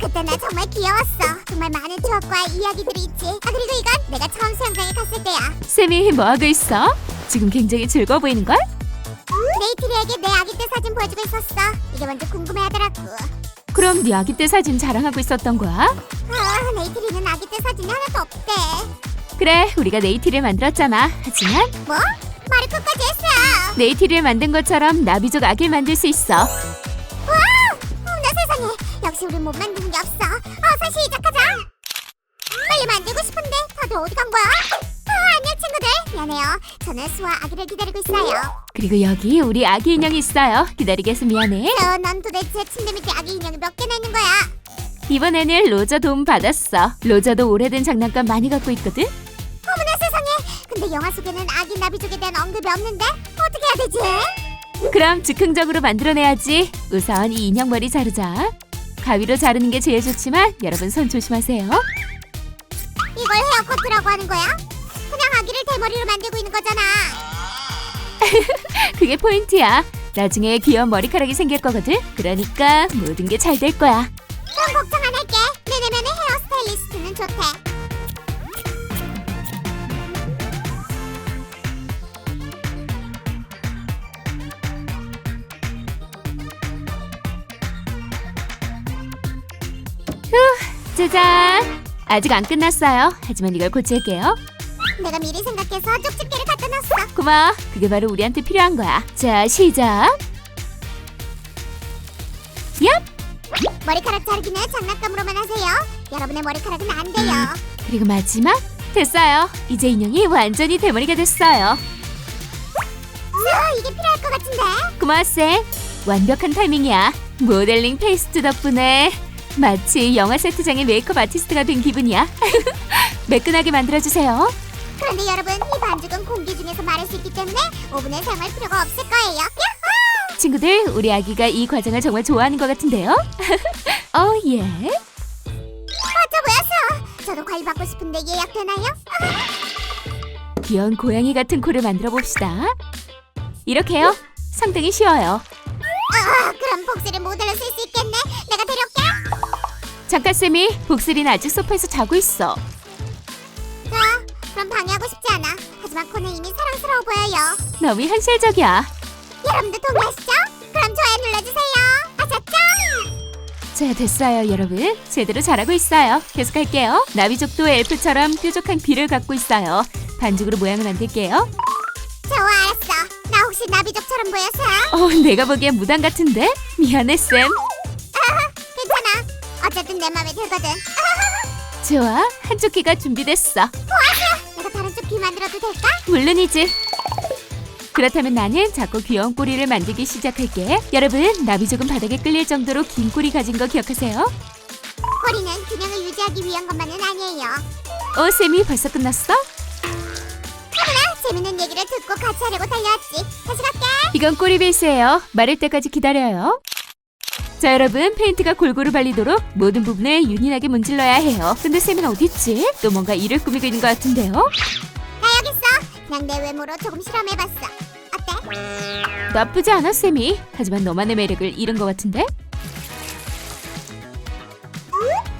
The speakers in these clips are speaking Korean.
그때 나 정말 귀여웠어. 정말 많은 추억과 이야기들이 있지. 아 그리고 이건 내가 처음 수영장에 갔을 때야. 쌤이 뭐 하고 있어? 지금 굉장히 즐거워 보이는 걸? 네이트리에게 내 아기 때 사진 보여주고 있었어. 이게 먼저 궁금해하더라고. 그럼 네 아기 때 사진 자랑하고 있었던 거야? 아 네이트리는 아기 때 사진이 하나도 없대. 그래, 우리가 네이티를 만들었잖아. 하지만 뭐? 말을 끝까지 했어. 네이티를 만든 것처럼 나비족 아기를 만들 수 있어. 못 만드는 게 없어. 어서 시작하자. 빨리 만들고 싶은데 다들 어디 간 거야? 아 안녕 친구들. 미안해요. 저는 수아 아기를 기다리고 있어요. 그리고 여기 우리 아기 인형이 있어요. 기다리게 해서 미안해. 저, 넌 도대체 침대 밑에 아기 인형이 몇 개나 있는 거야? 이번에는 로저 도움 받았어. 로저도 오래된 장난감 많이 갖고 있거든. 어머나 세상에. 근데 영화 속에는 아기 나비족에 대한 언급이 없는데 어떻게 해야 되지? 그럼 즉흥적으로 만들어내야지. 우선 이 인형 머리 자르자. 가위로 자르는 게 제일 좋지만 여러분 손 조심하세요. 이걸 헤어커트라고 하는 거야? 그냥 아기를 대머리로 만들고 있는 거잖아. 그게 포인트야. 나중에 귀여운 머리카락이 생길 거거든. 그러니까 모든 게 잘 될 거야. 그럼 걱정 안 할게. 짜잔! 아직 안 끝났어요. 하지만 이걸 고칠게요. 내가 미리 생각해서 쪽집게를 갖다 놨어. 고마워. 그게 바로 우리한테 필요한 거야. 자, 시작. 얍! 머리카락 자르기는 장난감으로만 하세요. 여러분의 머리카락은 안 돼요. 그리고 마지막. 됐어요. 이제 인형이 완전히 대머리가 됐어요. 아, 이게 필요할 것 같은데. 고마워, 쌤. 완벽한 타이밍이야. 모델링 페이스트 덕분에 마치 영화 세트장의 메이크업 아티스트가 된 기분이야. 매끈하게 만들어주세요. 그런데 여러분, 이 반죽은 공기 중에서 마를 수 있기 때문에 오븐에 사용할 필요가 없을 거예요. 야호! 친구들, 우리 아기가 이 과정을 정말 좋아하는 것 같은데요? 어, 예. 어쩌 보였어. 저도 과일 받고 싶은데 예약되나요? 귀여운 고양이 같은 코를 만들어 봅시다. 이렇게요. 상당히 쉬워요. 잠깐 쌤이 복슬이는 아직 소파에서 자고 있어. 자, 그럼 방해하고 싶지 않아. 하지만 코는 이미 사랑스러워 보여요. 너무 현실적이야. 여러분들 동의하시죠? 그럼 좋아요 눌러주세요. 아셨죠? 자, 됐어요, 여러분. 제대로 잘하고 있어요. 계속할게요. 나비족도 엘프처럼 뾰족한 귀를 갖고 있어요. 반죽으로 모양을 만들게요. 좋아, 알았어. 나 혹시 나비족처럼 보여서? 어, 내가 보기엔 무당 같은데? 미안해, 쌤. 들거든. 좋아, 한쪽 귀가 준비됐어. 내가 다른 쪽귀 만들어도 될까? 물론이지. 그렇다면 나는 작고 귀여운 꼬리를 만들기 시작할게. 여러분, 나비족은 바닥에 끌릴 정도로 긴 꼬리 가진 거 기억하세요? 꼬리는 균형을 유지하기 위한 것만은 아니에요. 어, 쌤이 벌써 끝났어? 어머나, 재밌는 얘기를 듣고 같이 하려고 달려왔지. 다시 갈게. 이건 꼬리 베이스예요. 마를 때까지 기다려요. 자, 여러분, 페인트가 골고루 발리도록 모든 부분을 윤희하게 문질러야 해요. 근데 쌤은 어디 있지? 또 뭔가 일을 꾸미고 있는 것 같은데요? 있어. 그냥 내 외모로 조금 실험해봤어. 어때? 나쁘지 않아, 쌤이. 하지만 너만의 매력을 잃은 것 같은데?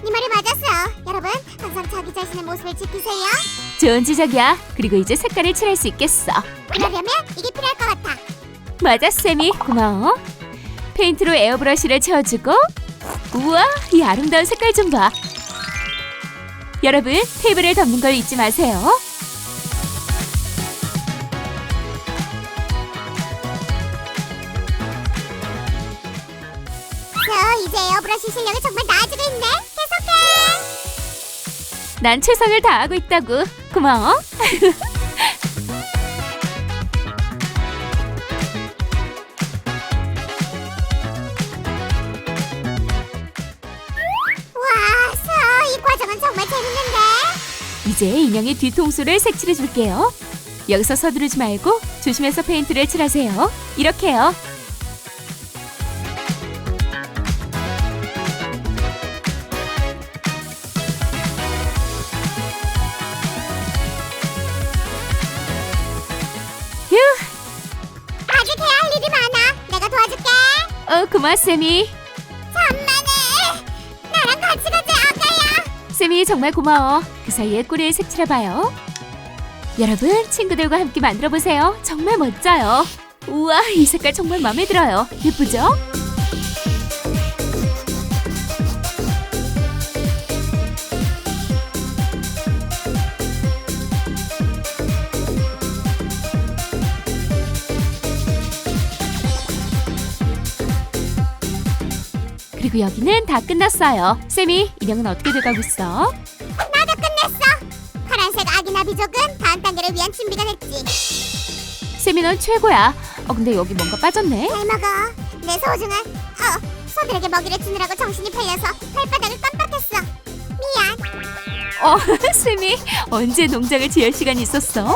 네 말이 맞았어. 여러분, 항상 자기 자신의 모습을 지키세요. 좋은 지적이야. 그리고 이제 색깔을 칠할 수 있겠어. 그러려면 이게 필요할 것 같아. 맞아, 쌤이. 고마워. 페인트로 에어브러쉬를 채워주고 우와, 이 아름다운 색깔 좀 봐. 여러분, 테이블을 덮는 걸 잊지 마세요. 저 이제 에어브러쉬 실력이 정말 나아지고 있네. 계속해. 난 최선을 다하고 있다고. 고마워. 과정은 정말 재밌는데. 이제 인형의 뒤통수를 색칠해 줄게요. 여기서 서두르지 말고 조심해서 페인트를 칠하세요. 이렇게요. 휴, 아직 해야 할 일이 많아. 내가 도와줄게. 어, 고마워, 쌤이. 쌤이 정말 고마워. 그 사이에 꼬리에 색칠해봐요. 여러분, 친구들과 함께 만들어보세요. 정말 멋져요. 우와, 이 색깔 정말 마음에 들어요. 예쁘죠? 그리고 여기는 다 끝났어요. 쌤이 인형은 어떻게 돼가고 있어? 나도 끝냈어. 파란색 아기 나비족은 다음 단계를 위한 준비가 됐지. 쌤이 넌 최고야. 어 근데 여기 뭔가 빠졌네. 잘 먹어. 내 소중한 어 소들에게 먹이를 주느라고 정신이 팔려서 발바닥을 깜빡했어. 미안. 어 쌤이 언제 농장을 지을 시간이 있었어?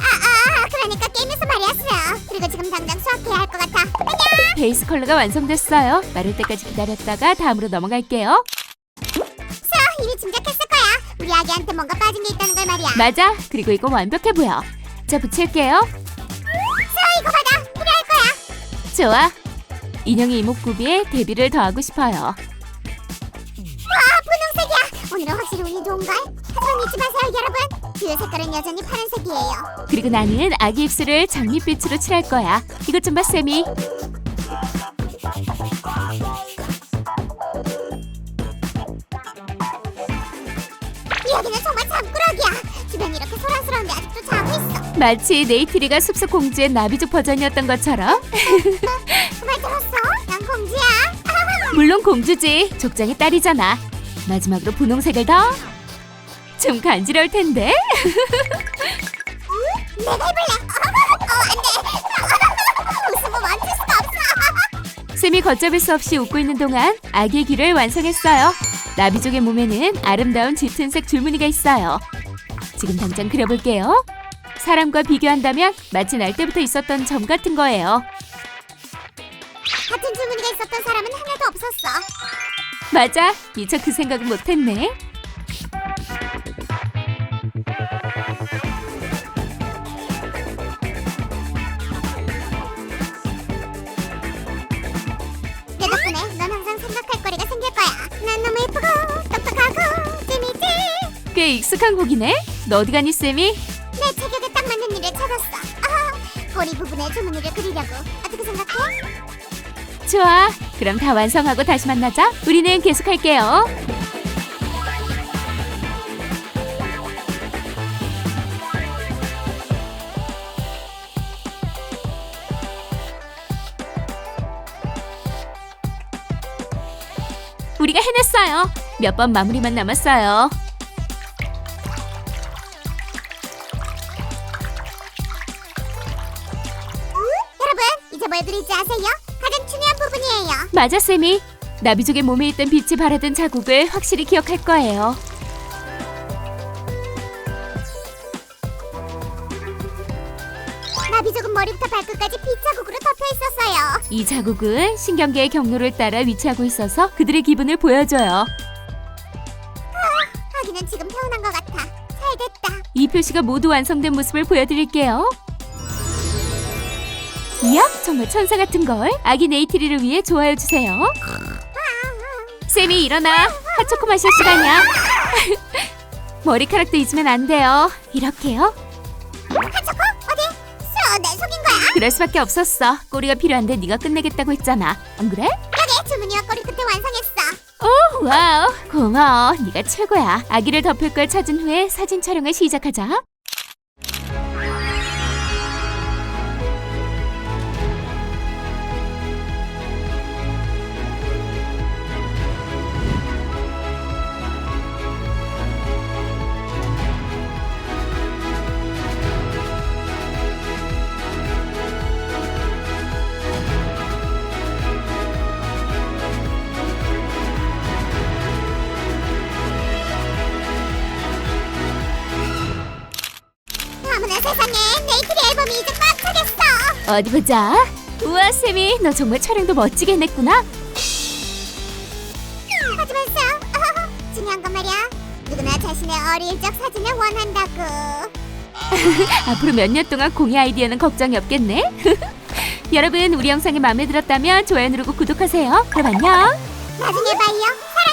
아 그러니까 게임에서 말이야 어 그리고 지금 당장 수학해야 할 것 같아. 안녕. 베이스 컬러가 완성됐어요. 마를 때까지 기다렸다가 다음으로 넘어갈게요. 수아 이미 짐작했을 거야. 우리 아기한테 뭔가 빠진 게 있다는 걸 말이야. 맞아. 그리고 이거 완벽해 보여. 자 붙일게요. 수아 이거 받아. 필요할 거야. 좋아. 인형의 이목구비에 데뷔를 더하고 싶어요. 와 분홍색이야. 오늘은 확실히 운이 좋은 걸. 하지만 잊지 마세요 여러분. 주요 색깔은 여전히 파란색이에요. 그리고 나는 아기 입술을 장밋빛으로 칠할 거야. 이것 좀 봐, 쌤이. 주변이 이렇게 소란스러운데 아직도 자고 있어. 마치 네이트리가 숲속 공주의 나비족 버전이었던 것처럼. 말 들었어? 난 공주야. 물론 공주지. 족장의 딸이잖아. 마지막으로 분홍색을 더. 좀 간지러울 텐데. 내가 해볼래. 어, 안 돼. 웃음을 멈출 수가 없어. 쌤이 걷잡을 수 없이 웃고 있는 동안 아기의 귀를 완성했어요. 나비족의 몸에는 아름다운 짙은색 줄무늬가 있어요. 지금 당장 그려볼게요. 사람과 비교한다면 마치 날 때부터 있었던 점 같은 거예요. 같은 줄무늬가 있었던 사람은 하나도 없었어. 맞아. 미처 그 생각은 못했네. 내 덕분에 넌 항상 생각할 거리가 생길 거야. 난 너무 예쁘고 똑똑하고 재미있지. 꽤 익숙한 곡이네. 너 어디 가니, 쌤이? 내 체격에 딱 맞는 일을 찾았어. 아, 꼬리 부분에 줄무늬를 그리려고. 어떻게 생각해? 좋아. 그럼 다 완성하고 다시 만나자. 우리는 계속할게요. 우리가 해냈어요. 몇 번 마무리만 남았어요. 뭘 그릴지 아세요? 가장 중요한 부분이에요. 맞아, 쌤이. 나비족의 몸에 있던 빛이 바라던 자국을 확실히 기억할 거예요. 나비족은 머리부터 발끝까지 빗자국으로 덮여 있었어요. 이 자국은 신경계의 경로를 따라 위치하고 있어서 그들의 기분을 보여줘요. 아기는 지금 태어난 것 같아. 잘 됐다. 이 표시가 모두 완성된 모습을 보여드릴게요. 이야, 정말 천사 같은 걸. 아기 네이트리를 위해 좋아요 주세요. 쌤이 일어나. 핫초코 마실 시간이야. 머리카락도 잊으면 안 돼요. 이렇게요. 하초코 어디? 수어 내 속인 거야? 그럴 수밖에 없었어. 꼬리가 필요한데 네가 끝내겠다고 했잖아. 안 그래? 여기 줄무늬와 꼬리 끝에 완성했어. 오, 와우. 고마워. 네가 최고야. 아기를 덮을 걸 찾은 후에 사진 촬영을 시작하자. 어. 어디 보자. 우와, 쌤이 너 정말 촬영도 멋지게 했구나. 하지만 수 중요한 건 말이야. 누구나 자신의 어릴 적 사진을 원한다고. 앞으로 몇 년 동안 공예 아이디어는 걱정이 없겠네. 여러분, 우리 영상이 마음에 들었다면 좋아요 누르고 구독하세요. 그럼 안녕. 나중에 봐요. 사랑.